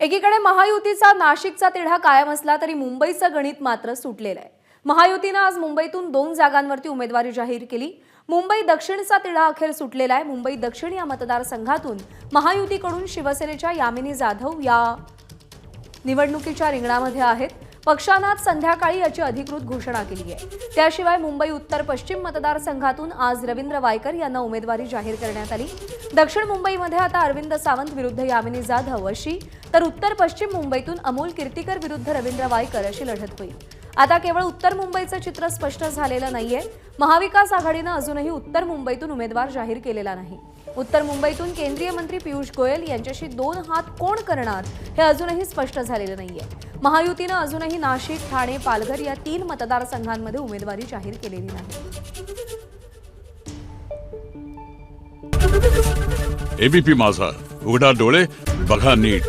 एकीकडे महायुतीचा नाशिकचा तिढा कायम असला तरी मुंबईचं गणित मात्र सुटलेलं आहे. महायुतीनं आज मुंबईतून दोन जागांवरती उमेदवारी जाहीर केली. मुंबई दक्षिणचा तिढा अखेर सुटलेला आहे. मुंबई दक्षिण या मतदारसंघातून महायुतीकडून शिवसेनेच्या यामिनी जाधव या निवडणुकीच्या रिंगणामध्ये आहेत. पक्षानं आज संध्याकाळी याची अधिकृत घोषणा केली आहे. त्याशिवाय मुंबई उत्तर पश्चिम मतदारसंघातून आज रवींद्र वायकर यांना उमेदवारी जाहीर करण्यात आली. दक्षिण मुंबईमध्ये आता अरविंद सावंत विरुद्ध यामिनी जाधव अशी तर उत्तर पश्चिम मुंबईतून अमोल कीर्तीकर विरुद्ध रवींद्र वायकर अशी लढत होईल. आता केवळ उत्तर मुंबईचं चित्र स्पष्ट झालेलं नाहीये. महाविकास आघाडीनं अजूनही उत्तर मुंबईतून उमेदवार जाहीर केलेला नाही. उत्तर मुंबईतून केंद्रीय मंत्री पियुष गोयल यांच्याशी दोन हात कोण करणार हे अजूनही स्पष्ट झालेलं नाहीये. महायुतीनं अजूनही नाशिक ठाणे पालघर या तीन मतदारसंघांमध्ये उमेदवारी जाहीर केलेली नाही. एबीपी माझा. उघडा डोळे बघा नीट.